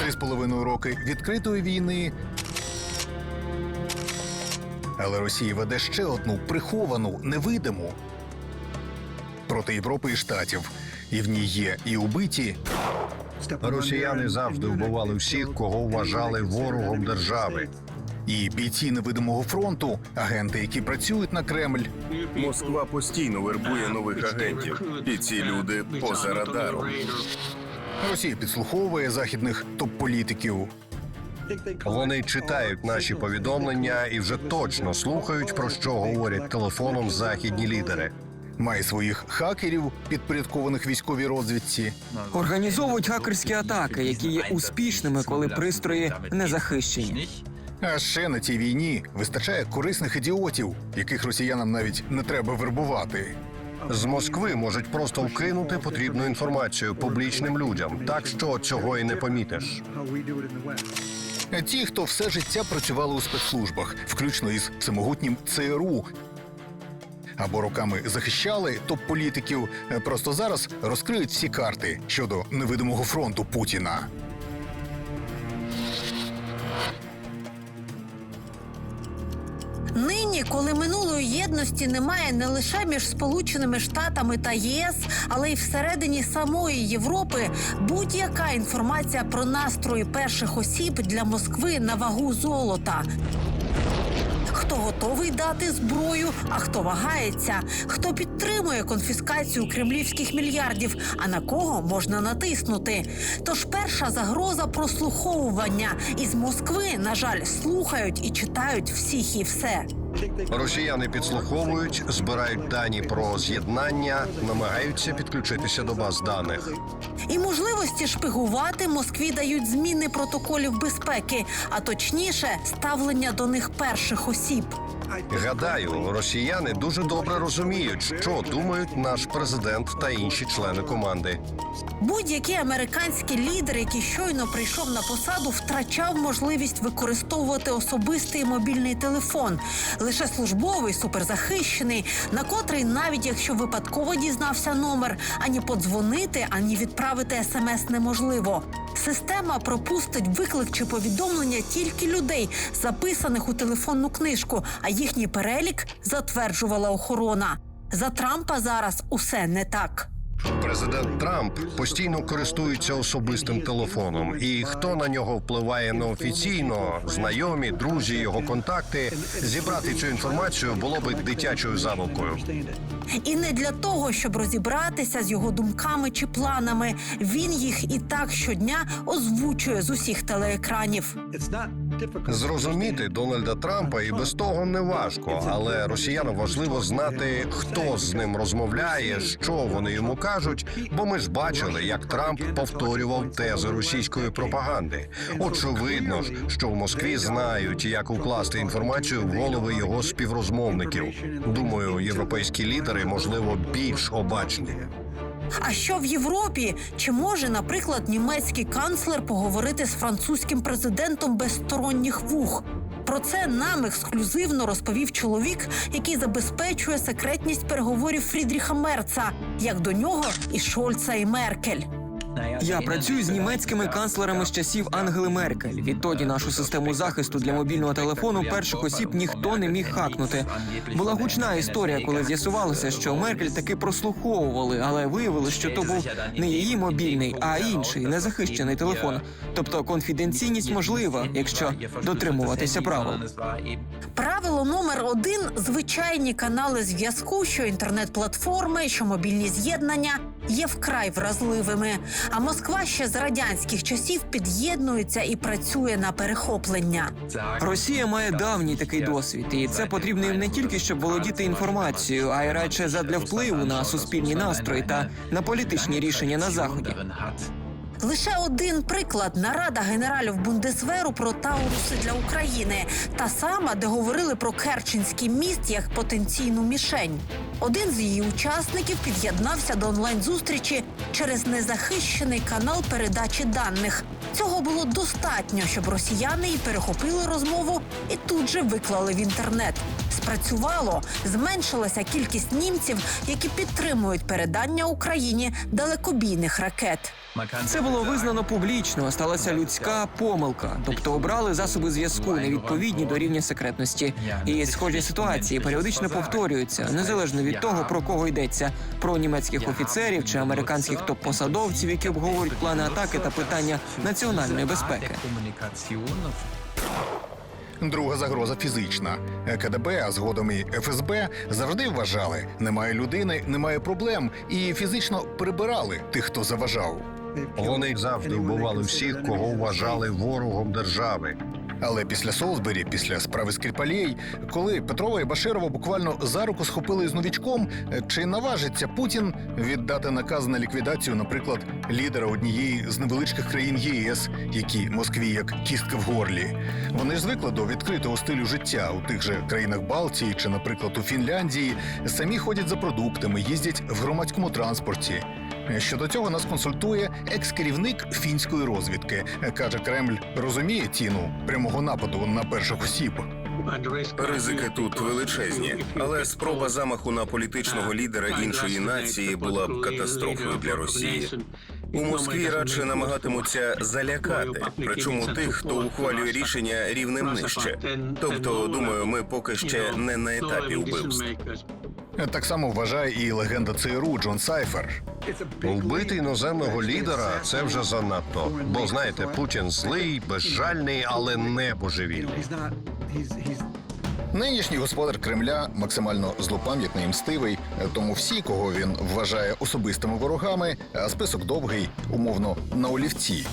три з половиною роки відкритої війни. Але Росія веде ще одну приховану, невидиму проти Європи і штатів. І в ній є і убиті, Росіяни завжди вбивали всіх, кого вважали ворогом держави. і бійці невидимого фронту, агенти, які працюють на Кремль. Москва постійно вербує нових агентів, і ці люди поза радаром. Росія підслуховує західних топ-політиків. Вони читають наші повідомлення і вже точно слухають про що говорять телефоном західні лідери. Має своїх хакерів, підпорядкованих військовій розвідці. Організовують хакерські атаки, які є успішними, коли пристрої не захищені. А ще на цій війні вистачає корисних ідіотів, яких росіянам навіть не треба вербувати. З Москви можуть просто вкинути потрібну інформацію публічним людям, так що цього і не помітиш. Ті, хто все життя працювали у спецслужбах, включно із всемогутнім ЦРУ. Або роками захищали топ-політиків, е, просто зараз розкриють всі карти щодо невидимого фронту Путіна. Нині, коли єдності немає не лише між Сполученими Штатами та ЄС, але й всередині самої Європи, будь-яка інформація про настрої перших осіб для Москви на вагу золота. Хто готовий дати зброю, а хто вагається, хто підтримує конфіскацію кремлівських мільярдів, а на кого можна натиснути. Тож перша загроза прослуховування із Москви, на жаль, слухають і читають всіх і все. Росіяни підслуховують, збирають дані про з'єднання, намагаються підключитися до баз даних. І можливості шпигувати Москві дають зміни протоколів безпеки, а точніше ставлення до них перших осіб. Гадаю, росіяни дуже добре розуміють, що думають наш президент та інші члени команди. Будь-який американський лідер, який щойно прийшов на посаду, втрачав можливість використовувати особистий мобільний телефон, лише службовий, суперзахищений, на котрий, навіть якщо випадково дізнався номер, ані подзвонити, ані відправити смс неможливо. Система пропустить виклик чи повідомлення тільки людей, записаних у телефонну книжку, а їхній перелік затверджувала охорона. За Трампа зараз усе не так. Президент Трамп постійно користується особистим телефоном, і хто на нього впливає неофіційно, знайомі, друзі, його контакти, зібрати цю інформацію було би дитячою забавкою. І не для того, щоб розібратися з його думками чи планами. Він їх і так щодня озвучує з усіх телеекранів. Зрозуміти Дональда Трампа і без того не важко, але росіянам важливо знати, хто з ним розмовляє, що вони йому кажуть. Бо ми ж бачили, як Трамп повторював тези російської пропаганди. Очевидно ж, що в Москві знають, як укласти інформацію в голови його співрозмовників. Думаю, європейські лідери можливо більш обачні. А що в Європі? Чи може, наприклад, німецький канцлер поговорити з французьким президентом без сторонніх вух? Про це нам ексклюзивно розповів чоловік, який забезпечує секретність переговорів Фрідріха Мерца, як до нього і Шольца і Меркель. Я працюю з німецькими канцлерами з часів Ангели Меркель. Відтоді нашу систему захисту для мобільного телефону перших осіб ніхто не міг хакнути. Була гучна історія, коли з'ясувалося, що Меркель таки прослуховували, але виявили, що то був не її мобільний, а інший незахищений телефон. Тобто конфіденційність можлива, якщо дотримуватися правил. Правило номер один звичайні канали зв'язку, що інтернет-платформи, що мобільні з'єднання є вкрай вразливими. А Москва ще з радянських часів під'єднується і працює на перехоплення. Росія має давній такий досвід, і це потрібно їм не тільки щоб володіти інформацією, а й радше задля впливу на суспільні настрої та на політичні рішення на заході. Лише один приклад нарада генералів Бундесверу про Тауруси для України, та сама, де говорили про Керченський міст як потенційну мішень. Один з її учасників під'єднався до онлайн-зустрічі через незахищений канал передачі даних. Цього було достатньо, щоб росіяни і перехопили розмову і тут же виклали в інтернет. Спрацювало, зменшилася кількість німців, які підтримують передання Україні далекобійних ракет. Це було визнано публічно. Сталася людська помилка, тобто обрали засоби зв'язку невідповідні до рівня секретності. І схожі ситуації періодично повторюються, незалежно від того про кого йдеться: про німецьких офіцерів чи американських топ-посадовців, які обговорюють плани атаки та питання національної безпеки. Друга загроза фізична. КДБ, а згодом і ФСБ завжди вважали, немає людини, немає проблем, і фізично прибирали тих, хто заважав. Вони завжди вбивали всіх, кого вважали ворогом держави. Але після Солсбері, після справи Скрипалей, коли Петрова і Баширова буквально за руку схопили з новічком, чи наважиться Путін віддати наказ на ліквідацію, наприклад, лідера однієї з невеличких країн ЄС, які Москві як кістка в горлі? Вони ж звикли до відкритого стилю життя у тих же країнах Балтії чи, наприклад, у Фінляндії, самі ходять за продуктами, їздять в громадському транспорті. Щодо цього нас консультує екс-керівник фінської розвідки. Каже, Кремль розуміє ціну прямого нападу на перших осіб. Ризики тут величезні, але спроба замаху на політичного лідера іншої нації була б катастрофою для Росії. У Москві радше намагатимуться залякати, причому тих, хто ухвалює рішення рівнем нижче. Тобто, думаю, ми поки ще не на етапі вбивств. Так само вважає і легенда ЦРУ Джон Сайфер. Вбити іноземного лідера це вже занадто. Бо знаєте, Путін злий, безжальний, але не божевільний. Нинішній господар Кремля максимально злопам'ятний і мстивий, тому всі, кого він вважає особистими ворогами, а список довгий, умовно на олівці.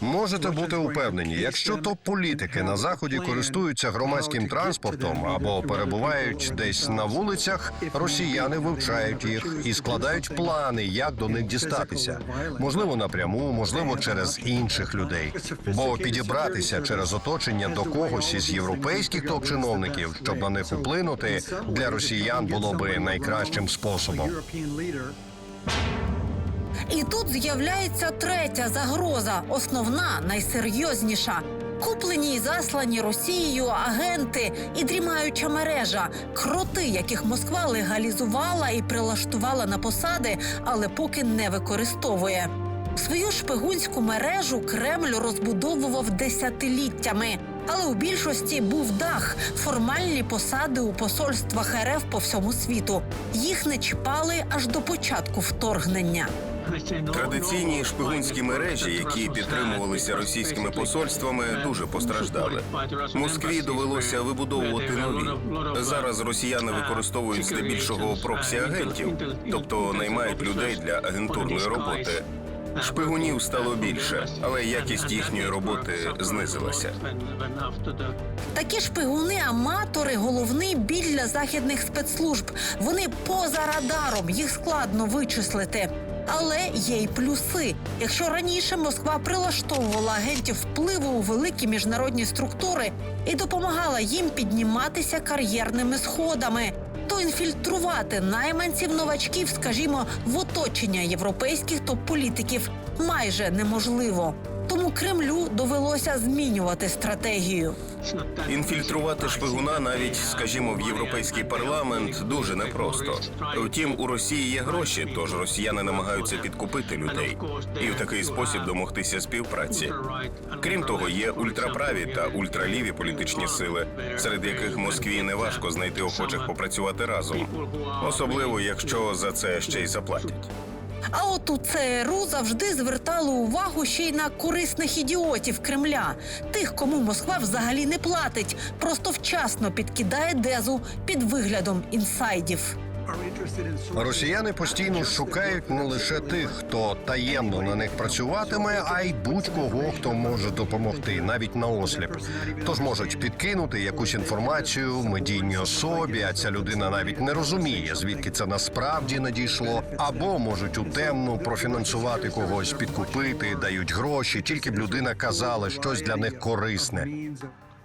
Можете бути упевнені, якщо топ-політики на заході користуються громадським транспортом або перебувають десь на вулицях, росіяни вивчають їх і складають плани, як до них дістатися. Можливо, напряму, можливо, через інших людей. Бо підібратися через оточення до когось із європейських топ-чиновників, щоб на них вплинути, для росіян було би найкращим способом. І тут з'являється третя загроза, основна, найсерйозніша. Куплені й заслані Росією агенти і дрімаюча мережа, кроти, яких Москва легалізувала і прилаштувала на посади, але поки не використовує. Свою шпигунську мережу Кремль розбудовував десятиліттями. Але у більшості був дах, формальні посади у посольствах РФ по всьому світу. Їх не чіпали аж до початку вторгнення. Традиційні шпигунські мережі, які підтримувалися російськими посольствами, дуже постраждали. Москві довелося вибудовувати нові. Зараз росіяни використовують здебільшого проксі агентів, тобто наймають людей для агентурної роботи. Шпигунів стало більше, але якість їхньої роботи знизилася. Такі шпигуни-аматори головний біль для західних спецслужб. Вони поза радаром, їх складно вичислити. Але є й плюси. Якщо раніше Москва прилаштовувала агентів впливу у великі міжнародні структури і допомагала їм підніматися кар'єрними сходами, то інфільтрувати найманців новачків, скажімо, в оточення європейських топ-політиків майже неможливо. Тому Кремлю довелося змінювати стратегію. Інфільтрувати шпигуна навіть, скажімо, в європейський парламент дуже непросто. Втім, у Росії є гроші, тож росіяни намагаються підкупити людей і в такий спосіб домогтися співпраці. Крім того, є ультраправі та ультраліві політичні сили, серед яких Москві не важко знайти охочих попрацювати разом, особливо якщо за це ще й заплатять. А от у ЦРУ завжди звертали увагу ще й на корисних ідіотів Кремля, тих, кому Москва взагалі не платить, просто вчасно підкидає дезу під виглядом інсайдів. Росіяни постійно шукають не лише тих, хто таємно на них працюватиме, а й будь-кого, хто може допомогти, навіть на осліп. Тож можуть підкинути якусь інформацію медійній особі, а ця людина навіть не розуміє, звідки це насправді надійшло, або можуть утемно профінансувати когось, підкупити, дають гроші, тільки б людина казала щось для них корисне.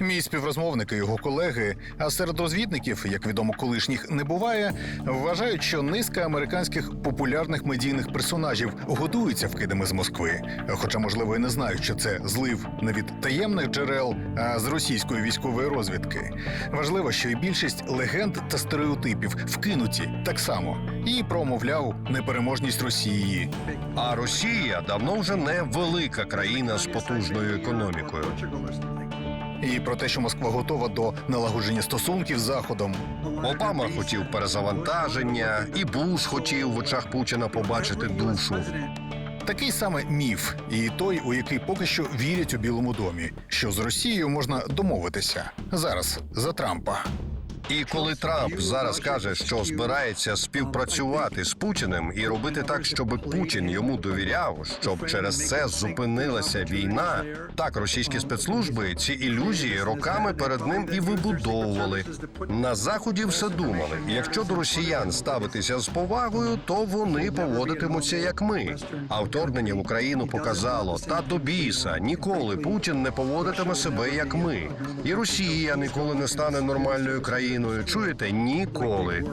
Мій співрозмовник і його колеги, а серед розвідників, як відомо, колишніх не буває, вважають, що низка американських популярних медійних персонажів годуються вкидами з Москви. Хоча, можливо, і не знають, що це злив не від таємних джерел, а з російської військової розвідки. Важливо, що і більшість легенд та стереотипів вкинуті так само і промовляв непереможність Росії. А Росія давно вже не велика країна з потужною економікою. І про те, що Москва готова до налагодження стосунків з Заходом, Обама хотів перезавантаження, і Буш хотів в очах Путіна побачити душу. Такий саме міф, і той, у який поки що вірять у Білому домі, що з Росією можна домовитися зараз за Трампа. І коли Трамп зараз каже, що збирається співпрацювати з Путіним і робити так, щоб Путін йому довіряв, щоб через це зупинилася війна, так російські спецслужби ці ілюзії роками перед ним і вибудовували. На заході все думали: якщо до росіян ставитися з повагою, то вони поводитимуться як ми. А вторгнення в Україну показало та до біса ніколи Путін не поводитиме себе як ми, і Росія ніколи не стане нормальною країною. Чуєте? Ніколи.